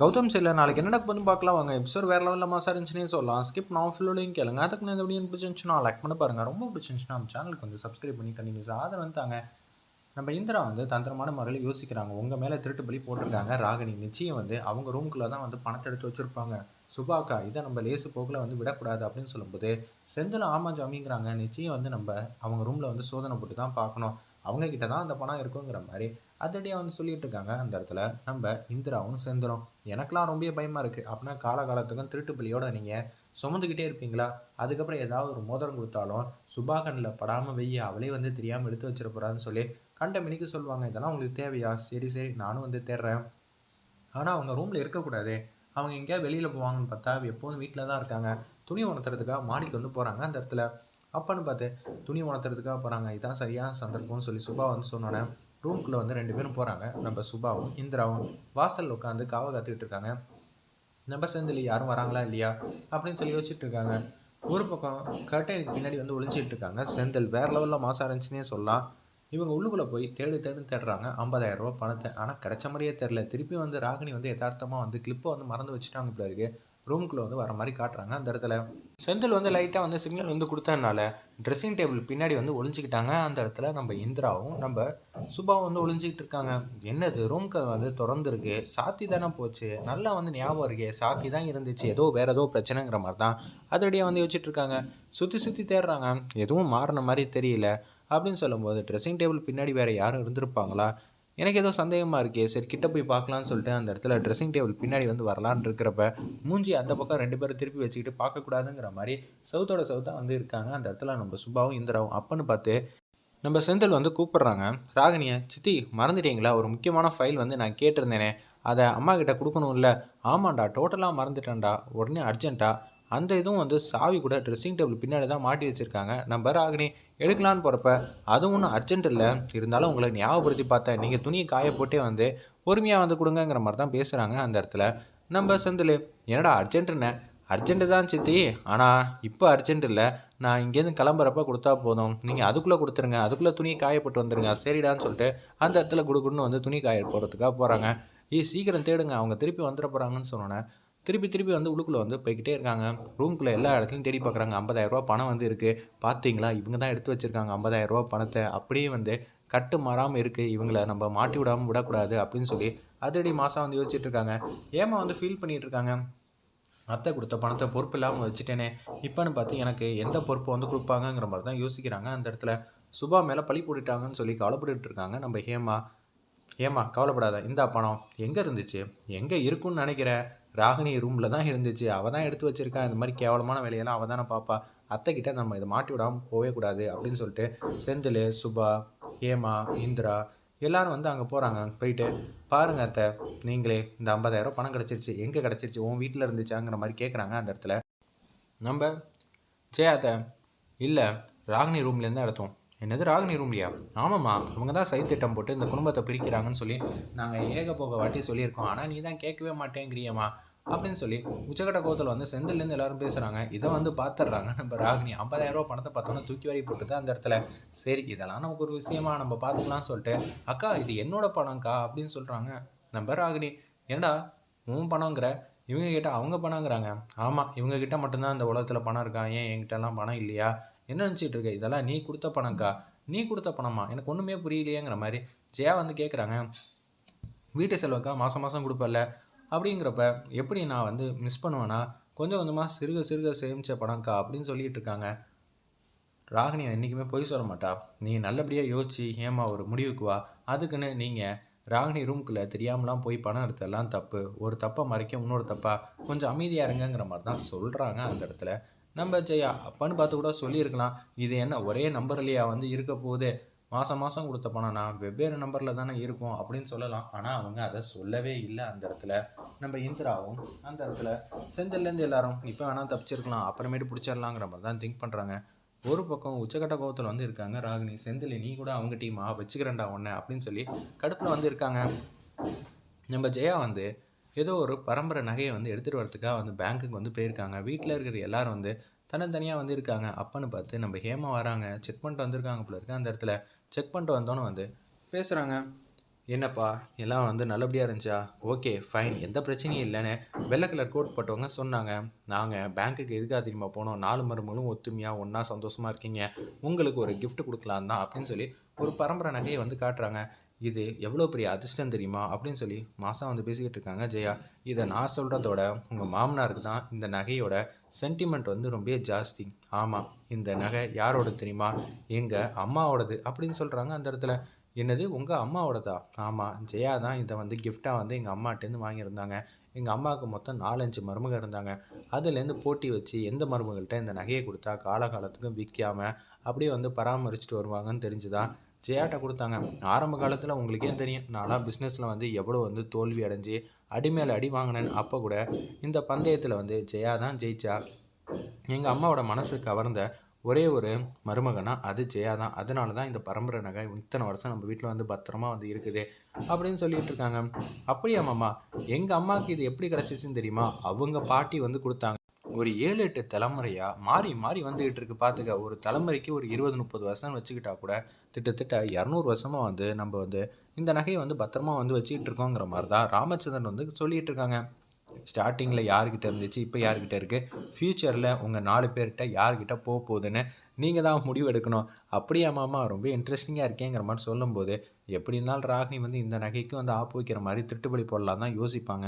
கௌதம் சைடில் நாளைக்கு என்ன நடக்குதுன்னு பார்க்கலாம். வாங்க எபிசோட் வேறு லெவலில் மாசா இருந்துச்சுன்னே சொல்லலாம். ஸ்கிப் நான் ஃபுல்லோடையும் கேளுங்க. அதுக்கு நான் இந்த வீடியோ பிடிச்சிருந்துச்சுன்னா லைக் பண்ண பாருங்கள் ரொம்ப பிடிச்சிருந்துச்சுன்னா நம்ம சேனலுக்கு வந்து சப்ஸ்கிரைப் பண்ணி கண்டினியூஸ் ஆதரவு தாங்க. நம்ம இந்திரா வந்து தந்திரமான முறையில் யோசிக்கிறாங்க. உங்கள் மேலே திருட்டு பலி போட்டிருக்காங்க. ராகினி நிச்சயம் வந்து அவங்க ரூம்குள்ளே தான் வந்து பணத்தை எடுத்து வச்சுருப்பாங்க. சுபாக்கா இதை நம்ம லேசு போக்கில் வந்து விடக்கூடாது அப்படின்னு சொல்லும்போது செந்தில் ஆமா ஜாமிங்கிறாங்க. நிச்சயம் வந்து நம்ம அவங்க ரூமில் வந்து சோதனை போட்டு தான் பார்க்கணும். அவங்க கிட்ட தான் அந்த பணம் இருக்குங்கிற மாதிரி அதடியாக வந்து சொல்லிட்டு இருக்காங்க அந்த இடத்துல. நம்ம இந்திராவும் செந்திலும் எனக்கெல்லாம் ரொம்ப பயமாக இருக்குது அப்படின்னா காலகாலத்துக்கும் திருட்டு பலியோட நீங்கள் சுமந்துக்கிட்டே இருப்பீங்களா? அதுக்கப்புறம் ஏதாவது ஒரு மோதிரம் கொடுத்தாலும் சுபாகனில் படாமல் வெய்ய அவளே வந்து தெரியாமல் எடுத்து வச்சிட சொல்லி கண்ட மணிக்கு சொல்லுவாங்க. இதெல்லாம் உங்களுக்கு தேவையா? சரி சரி நானும் வந்து தேடுறேன். ஆனால் அவங்க ரூமில் இருக்கக்கூடாது. அவங்க எங்கேயாவது வெளியில் போவாங்கன்னு பார்த்தா எப்போதும் வீட்டில் தான் இருக்காங்க. துணி உணர்த்துறதுக்காக மாடிக்கு வந்து போகிறாங்க அந்த இடத்துல. அப்பன்னு பார்த்து துணி உணர்த்துறதுக்காக போகிறாங்க இதுதான் சரியான சந்தர்ப்பம்னு சொல்லி சுபா வந்து சொன்னோன்னே ரூம்குள்ளே வந்து ரெண்டு பேரும் போகிறாங்க நம்ம சுபாவும் இந்திராவும் வாசல் உட்காந்து காவ காத்துக்கிட்டு இருக்காங்க. நம்ம செந்தில் யாரும் வராங்களா இல்லையா? அப்படின்னு சொல்லி யோசிச்சுட்டு இருக்காங்க. ஒரு பக்கம் கர்டைனுக்கு பின்னாடி வந்து ஒளிஞ்சிட்டு இருக்காங்க. செந்தில் வேறு லெவலில் மாசம் இருந்துச்சுன்னே சொல்லலாம். இவங்க உள்ளுக்குள்ளே போய் தேடி தேடி தேடுறாங்க. ஐம்பதாயிரம் ரூபா பணத்தை. ஆனால் கிடைச்ச மாதிரியே தெரில திருப்பி வந்து ராகினி வந்து யதார்த்தமாக வந்து கிளிப்பை வந்து மறந்து வச்சுட்டாங்க பிள்ளை இருக்குது ரூம்குள்ளே வந்து வர மாதிரி காட்டுறாங்க. அந்த இடத்துல செந்தில் வந்து லைட்டாக வந்து சிக்னல் வந்து கொடுத்ததுனால ட்ரெஸ்ஸிங் டேபிள் பின்னாடி வந்து ஒளிஞ்சிக்கிட்டாங்க. அந்த இடத்துல நம்ம இந்திராவும் நம்ம சுபாவும் வந்து ஒளிஞ்சிக்கிட்டு இருக்காங்க. என்னது ரூம்க்கு வந்து திறந்துருக்கு. சாத்தி தானே போச்சு. நல்லா வந்து ஞாபகம் இருக்கே. சாத்தி தான் இருந்துச்சு. ஏதோ வேறு ஏதோ பிரச்சனைங்கிற மாதிரி தான் அதோடய வந்து யோசிச்சுட்டு இருக்காங்க. சுற்றி சுற்றி தேடுறாங்க. எதுவும் மாறின மாதிரி தெரியல அப்படின்னு சொல்லும்போது ட்ரெஸ்ஸிங் டேபிள் பின்னாடி வேறு யாரும் இருந்திருப்பாங்களா? எனக்கு ஏதோ சந்தேகமாக இருக்கே. சரி கிட்ட போய் பார்க்கலான்னு சொல்லிட்டு அந்த இடத்துல ட்ரெஸ்ஸிங் டேபிள் பின்னாடி வந்து வரலான்னு இருக்கிறப்ப மூஞ்சி அந்த பக்கம் ரெண்டு பேரும் திருப்பி வச்சுக்கிட்டு பார்க்கக்கூடாதுங்கிற மாதிரி சவுத்தோட சவுத்தாக வந்து இருக்காங்க. அந்த இடத்துல நம்ம சுபாவும் இந்திராவும் அப்பன்னு பார்த்து நம்ம செந்தில் வந்து கூப்பிட்றாங்க. ராகினியை சித்தி மறந்துட்டீங்களா? ஒரு முக்கியமான ஃபைல் வந்து நான் கேட்டிருந்தேனே. அதை அம்மா கிட்ட கொடுக்கணும்ல. ஆமாண்டா டோட்டலாக மறந்துட்டேன்டா. உடனே அர்ஜென்ட்டா அந்த இதுவும் வந்து சாவி கூட ட்ரெஸ்ஸிங் டேபிள் பின்னாடி தான் மாட்டி வச்சுருக்காங்க. நம்ம ராகினி எடுக்கலான்னு போகிறப்ப அதுவும் ஒன்றும் அர்ஜென்ட் இல்லை. இருந்தாலும் உங்களை ஞாபகப்படுத்தி பார்த்தேன். நீங்கள் துணியை காய போட்டே வந்து பொறுமையாக வந்து கொடுங்கங்கிற மாதிரி தான் பேசுகிறாங்க அந்த இடத்துல. நம்ம செந்தில் என்னடா அர்ஜென்ட்டுன்னு அர்ஜென்ட்டு தான் சித்தி. ஆனால் இப்போ அர்ஜென்ட் இல்லை. நான் இங்கேருந்து கிளம்புறப்ப கொடுத்தா போதும். நீங்கள் அதுக்குள்ளே கொடுத்துருங்க. அதுக்குள்ளே துணியை காயப்பட்டு வந்துடுங்க சரிடான்னு சொல்லிட்டு அந்த இடத்துல கொடுக்குன்னு வந்து துணி காய போகிறதுக்காக போகிறாங்க ஏ சீக்கிரம் தேடுங்க. அவங்க திருப்பி வந்துட போகிறாங்கன்னு சொன்னோன்னே திருப்பி திருப்பி வந்து உள்ளுக்குள்ளே வந்து போய்கிட்டே இருக்காங்க. ரூம்குள்ளே எல்லா இடத்துலையும் தேடி பார்க்குறாங்க ஐம்பதாயிரரூபா பணம் வந்து இருக்குது பார்த்தீங்களா இவங்க தான் எடுத்து வச்சுருக்காங்க ஐம்பதாயிரரூபா பணத்தை. அப்படியே வந்து கட்டு மாறாமல் இருக்குது இவங்கள நம்ம மாட்டி விடாமல் விடக்கூடாது அப்படின்னு சொல்லி அதிரடி மாதம் வந்து யோசிச்சுட்டு இருக்காங்க. ஏமா வந்து ஃபீல் பண்ணிகிட்டு இருக்காங்க? அத்தை கொடுத்த பணத்தை பொறுப்பு இல்லாமல் வச்சுட்டேனே. இப்போன்னு பார்த்து எனக்கு எந்த பொறுப்பு வந்து கொடுப்பாங்கங்கிற மாதிரி தான் யோசிக்கிறாங்க அந்த இடத்துல. சுபா மேலே பழி போட்டுட்டாங்கன்னு சொல்லி கவலைப்பட்டு இருக்காங்க. நம்ம ஹேமா ஏமா கவலைப்படாத. இந்த பணம். எங்கே இருந்துச்சு? எங்கே இருக்குன்னு நினைக்கிற? ராகினி ரூமில் தான் இருந்துச்சு. அவள் தான் எடுத்து வச்சிருக்கா. இந்த மாதிரி கேவலமான வேலையெல்லாம் அவள் தானே பார்ப்பா அத்தைக்கிட்ட நம்ம இதை மாட்டி விடாமல் போகவே கூடாது அப்படின்னு சொல்லிட்டு செந்தில் சுபா ஹேமா இந்திரா எல்லாரும் வந்து அங்கே போகிறாங்க போயிட்டு பாருங்க அத்தை நீங்களே இந்த ஐம்பதாயிரம் பணம் கிடச்சிருச்சு. எங்கே கிடச்சிருச்சு? உன் வீட்டில் இருந்துச்சாங்கிற மாதிரி கேட்குறாங்க அந்த இடத்துல. நம்ம ஜெயா அத்தை இல்லை ராகினி ரூம்லேருந்து தான் எடுத்தோம் என்னது ராகினி ரூம்லியா? ஆமாம்மா அவங்க தான் சை திட்டம் போட்டு இந்த குடும்பத்தை பிரிக்கிறாங்கன்னு சொல்லி நாங்கள் ஏக போக வாட்டி சொல்லியிருக்கோம். ஆனால் நீ தான் கேட்கவே மாட்டேங்கிறியம்மா அப்படின்னு சொல்லி உச்சக்கட்ட கோத்தில் வந்து செந்தில்லேருந்து எல்லாரும் பேசுகிறாங்க இதை வந்து பார்த்துட்றாங்க நம்ம ராகினி ஐம்பதாயிரம் ரூபா பணத்தை பார்த்தோன்னா தூக்கி வாரி போட்டுதான் அந்த இடத்துல சரி இதெல்லாம் நமக்கு ஒரு விஷயமா நம்ம பார்த்துக்கலாம்னு சொல்லிட்டு அக்கா இது என்னோட பணம்க்கா அப்படின்னு சொல்கிறாங்க நம்ம ராகினி ஏண்டா உன் பணங்கிற இவங்க கிட்ட அவங்க பணங்கிறாங்க ஆமாம் இவங்க கிட்ட மட்டும்தான் இந்த உலகத்தில் பணம் இருக்கா? ஏன் என்கிட்டலாம் பணம் இல்லையா? என்ன நினச்சிட்டு இருக்க? இதெல்லாம் நீ கொடுத்த பணம்க்கா. நீ கொடுத்த பணமா? எனக்கு ஒன்றுமே புரியலையேங்கிற மாதிரி ஜெயா வந்து கேட்குறாங்க வீட்டு செலவுக்கா மாதம் மாதம் கொடுப்பல அப்படிங்கிறப்ப எப்படி நான் வந்து மிஸ் பண்ணுவேன்னா கொஞ்சம் கொஞ்சமாக சிறுக சிறுக சேமித்த பணம்க்கா அப்படின்னு சொல்லிட்டு இருக்காங்க. ராகினி என்றைக்குமே பொய் சொல்ல மாட்டா. நீ நல்லபடியாக யோசிச்சு ஏமா ஒரு முடிவுக்கு வா. அதுக்குன்னு நீங்கள் ராகினி ரூம்குள்ளே தெரியாமலாம் போய் பணம் எடுத்தெல்லாம் தப்பு. ஒரு தப்பை மறைக்க இன்னொரு தப்பாக கொஞ்சம் அமைதியாக இருங்கங்கிற மாதிரி தான் சொல்கிறாங்க அந்த இடத்துல. நம்ம ஜெயா அப்பான்னு பார்த்து கூட சொல்லியிருக்கலாம். இது என்ன ஒரே நம்பர்லையா வந்து இருக்க போகுது? மாதம் மாதம் கொடுத்த பணம்னா வெவ்வேறு நம்பரில் தானே இருக்கும் அப்படின்னு சொல்லலாம். ஆனால் அவங்க அதை சொல்லவே இல்லை அந்த இடத்துல. நம்ம இந்திராவும் அந்த இடத்துல. செந்தில்லேருந்து எல்லாரும் இப்போ வேணால் தப்பிச்சிருக்கலாம். அப்புறமேட்டு பிடிச்சிடலாங்கிற மாதிரி தான் திங்க் பண்ணுறாங்க ஒரு பக்கம் உச்சக்கட்ட கோபத்தில் வந்து இருக்காங்க. ராகினி செந்தில் நீ கூட அவங்க டீமா வச்சுக்கிறேன்டா ஒன்று அப்படின்னு சொல்லி கடுப்பில் வந்து இருக்காங்க. நம்ம ஜெயா வந்து ஏதோ ஒரு பரம்பரை நகையை வந்து எடுத்துகிட்டு வரதுக்காக வந்து பேங்க்குக்கு வந்து போயிருக்காங்க. வீட்டில் இருக்கிற எல்லாரும் வந்து தனித்தனியாக வந்து இருக்காங்க. அப்பன்னு பார்த்து நம்ம ஹேமா வராங்க. செக் பண்ணிட்டு வந்திருக்காங்க போல இருக்கு. அந்த இடத்துல செக் பண்ணிட்டு வந்தோன்னே வந்து பேசுகிறாங்க என்னப்பா எல்லாம் வந்து நல்லபடியாக இருந்துச்சா? Okay fine. எந்த பிரச்சனையும் இல்லைன்னு வெள்ளை கலர் கோட் போட்டவங்க சொன்னாங்க. நாங்கள் பேங்க்குக்கு எதுக்காக தெரியுமா போனோம்? நாலு மருமகளும் ஒத்துமையாக ஒன்றா சந்தோஷமாக இருக்கீங்க. உங்களுக்கு ஒரு கிஃப்ட் கொடுக்கலாம் தான் அப்படின்னு சொல்லி ஒரு பரம்பரை நகையை வந்து காட்டுறாங்க. இது எவ்வளோ பெரிய அதிர்ஷ்டம் தெரியுமா அப்படின்னு சொல்லி மாதம் வந்து பேசிக்கிட்டு இருக்காங்க. ஜெயா இதை நான் சொல்கிறதோட உங்கள் மாமனாருக்கு தான் இந்த நகையோட சென்டிமெண்ட் வந்து ரொம்ப ஜாஸ்தி. ஆமாம் இந்த நகை யாரோட தெரியுமா? எங்கள் அம்மாவோடது அப்படின்னு சொல்கிறாங்க அந்த இடத்துல. என்னது உங்கள் அம்மாவோடதா? ஆமாம் ஜெயா தான் இதை வந்து கிஃப்டாக வந்து எங்கள் அம்மாட்டேருந்து வாங்கியிருந்தாங்க. எங்கள் அம்மாவுக்கு மொத்தம் நாலஞ்சு மருமகள் இருந்தாங்க. அதுலேருந்து போட்டி வச்சு எந்த மருமகள்கிட்ட இந்த நகையை கொடுத்தா காலகாலத்துக்கும் விற்காமல் அப்படியே வந்து பராமரிச்சுட்டு வருவாங்கன்னு தெரிஞ்சுதான் ஜெயாட்ட கொடுத்தாங்க. ஆரம்ப காலத்தில் உங்களுக்கே தெரியும்? நான்லாம் பிஸ்னஸில் வந்து எவ்வளோ வந்து தோல்வி அடைஞ்சு அடி மேலே அடி வாங்கினேன் அப்போ கூட இந்த பந்தயத்தில் வந்து ஜெயா தான் ஜெயிச்சா. எங்கள் அம்மாவோட மனசு கவர்ந்த ஒரே ஒரு மருமகனா அது ஜெயா தான். அதனால தான் இந்த பரம்பரை நகை இத்தனை வருஷம் நம்ம வீட்டில் வந்து பத்திரமா வந்து இருக்குது அப்படின்னு சொல்லிட்டு இருக்காங்க. அப்படியா மாமா? எங்கள் அம்மாவுக்கு இது எப்படி கிடச்சிச்சின்னு தெரியுமா? அவங்க பாட்டி வந்து கொடுத்தாங்க. ஒரு ஏழு எட்டு தலைமுறையாக மாறி மாறி வந்துகிட்டு இருக்கு. பார்த்துக்க ஒரு தலைமுறைக்கு ஒரு இருபது முப்பது வருஷம் வச்சுக்கிட்டா கூட திட்டத்தட்ட இரநூறு வருஷமாக வந்து நம்ம வந்து இந்த நகையை வந்து பத்திரமா வந்து வச்சுக்கிட்டு இருக்கோங்கிற மாதிரி தான் ராமச்சந்திரன் வந்து சொல்லிட்டு இருக்காங்க. ஸ்டார்டிங்கில் யார்கிட்ட இருந்துச்சு இப்போ யார்கிட்ட இருக்குது ஃப்யூச்சரில் உங்கள் நாலு பேர்கிட்ட யார்கிட்ட போக போகுதுன்னு நீங்கள் தான் முடிவு எடுக்கணும். அப்படியா மாமா ரொம்ப இன்ட்ரெஸ்டிங்காக இருக்கேங்கிற மாதிரி சொல்லும்போது எப்படி இருந்தாலும் ராகினி வந்து இந்த நகைக்கு வந்து ஆப்பு வைக்கிற மாதிரி திருட்டுப்பலி போடலாம் தான் யோசிப்பாங்க.